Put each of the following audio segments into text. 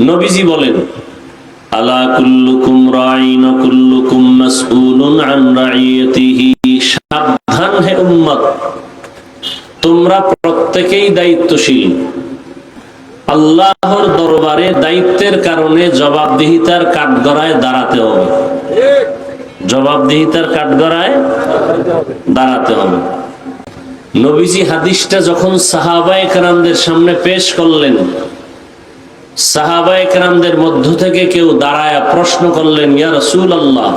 নবীজি বলেন তোমরা প্রত্যেকেই দায়িত্বশীল। আল্লাহর দরবারে দায়িত্বের কারণে জবাবদিহিতার কাঠগড়ায় দাঁড়াতে হবে। জবাবদিহিতার কাঠগড়ায় দাঁড়াতে হবে। নবীজি হাদিসটা যখন সাহাবা একরামদের সামনে পেশ করলেন সাহাবা একরামদের মধ্য থেকে কেউ দাঁড়ায় প্রশ্ন করলেন আল্লাহ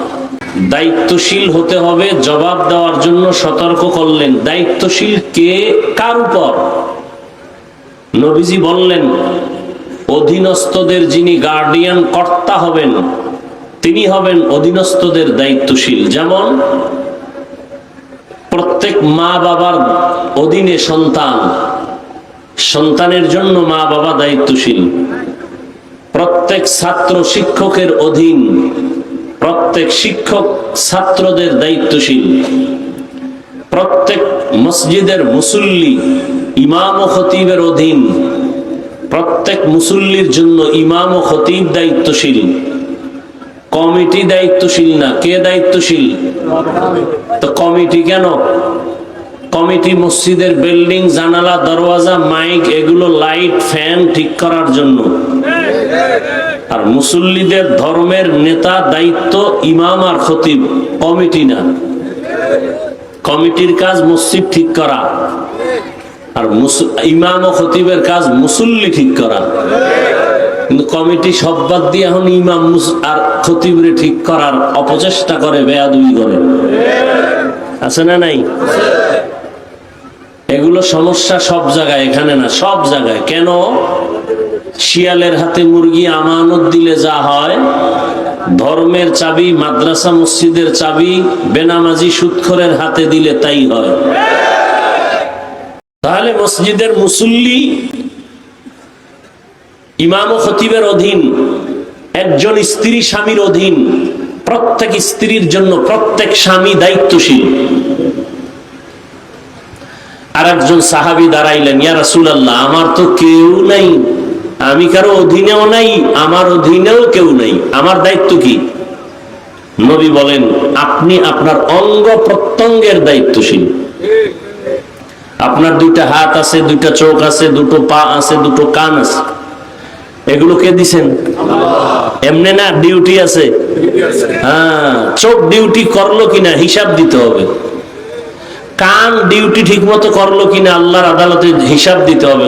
দায়িত্বশীল হতে হবে, জবাব দেওয়ার জন্য সতর্ক করলেন। দায়িত্বশীল কে? কার উপর? নবীজি বললেন, অধীনস্থদের যিনি গার্ডিয়ান কর্তা হবেন, তিনি হবেন অধীনস্থদের দায়িত্বশীল। যেমন, প্রত্যেক মা বাবার অধীনে সন্তান সন্তানের জন্য মা বাবা দায়িত্বশীল। প্রত্যেক ছাত্র শিক্ষকের অধীন, প্রত্যেক শিক্ষক ছাত্রদের দায়িত্বশীল। প্রত্যেক মসজিদের মুসল্লি ইমাম ও খতিবের অধীন, প্রত্যেক মুসল্লির জন্য ইমাম ও খতিব দায়িত্বশীল। কমিটি দায়িত্বশীল না? কে দায়িত্বশীল? তো কমিটি কেন? কমিটি মসজিদের বিল্ডিং, জানালা, দরওয়াজা, মাইক, এগুলো লাইট, ফ্যান ঠিক করার জন্য। আর মুসল্লিদের ধর্মের নেতা, দায়িত্ব, ইমাম আর খতিব, কমিটি না। কমিটির কাজ মসজিদ ঠিক করা। আর ইমাম ও খতিবের কাজ মুসল্লি ঠিক করা। কিন্তু কমিটি সব বাদ দিয়ে এখন ইমাম আর খতিবরে ঠিক করার অপচেষ্টা করে বেয়াদুই করে। আছে না নাই? এগুলো সমস্যা সব জায়গায়, এখানে না, সব জায়গায়। কেন? শিয়ালের হাতে মুরগি আমানত দিলে যা হয়, ধর্মের চাবি, মাদ্রাসা মসজিদের চাবি, বেনামাজি সুৎখরের হাতে দিলে তাই হয়। তাহলে মসজিদের মুসল্লি ইমাম খতিবের অধীন, একজন স্ত্রী স্বামীর অধীন, প্রত্যেক স্ত্রীর জন্য প্রত্যেক স্বামী দায়িত্বশীল। আর একজন সাহাবি দাঁড়াইলেন ইয়া রাসূলুল্লাহ আমার তো কেউ নাই। আমি কারও অধীনেও নাই আমার অধীনেও কেউ নাই। আমার দায়িত্ব কি? নবী বলেন আপনি আপনার অঙ্গ প্রত্যঙ্গের দায়িত্বশীল। আপনার দুইটা হাত আছে দুইটা চোখ আছে দুটো পা আছে দুটো কান আছে। এগুলো কে দিছেন? এমনি না ডিউটি আছে। হ্যাঁ চোখ ডিউটি করল কিনা হিসাব দিতে হবে। কান ডিউটি ঠিক মতো করল কিনা আল্লাহর আদালতে হিসাব দিতে হবে।